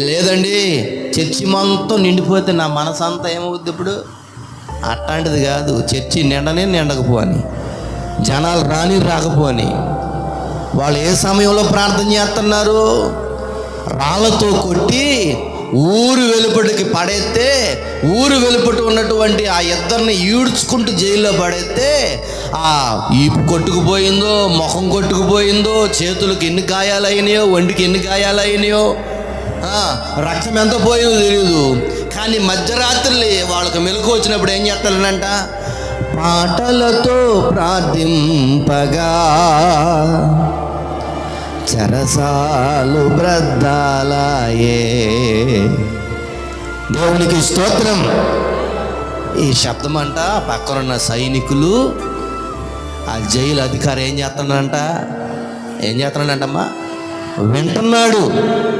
లేదండి చర్చి మొత్తం నిండిపోతే నా మనసు అంతా ఏమవుద్ది ఇప్పుడు? అట్లాంటిది కాదు చర్చి నిండనే నిండకపోని జనాలు రాని రాకపోని వాళ్ళు ఏ సమయంలో ప్రార్థన చేస్తున్నారు? రాళ్ళతో కొట్టి ఊరు వెలుపటికి పడేస్తే ఊరు వెలుపటి ఉన్నటువంటి ఆ ఇద్దరిని ఈడ్చుకుంటూ జైల్లో పడేస్తే ఆ ఈపు కొట్టుకుపోయిందో ముఖం కొట్టుకుపోయిందో చేతులకు ఎన్ని గాయాలైనాయో ఒంటికి ఎన్ని గాయాలైనాయో అయినాయో రక్తం ఎంత పోయిందో తెలియదు కానీ మధ్యరాత్రి వాళ్ళకు మెలకు వచ్చినప్పుడు ఏం చేస్తారనంట? పాటలతో ప్రార్థింపగా. చరసాలు బ్రద్దాలయే. దేవునికి స్తోత్రం. ఈ శబ్దం అంట పక్కనున్న సైనికులు ఆ జైలు అధికారి ఏం చేస్తున్నాడంట ఏం చేస్తున్నాడంటమ్మా వింటున్నాడు.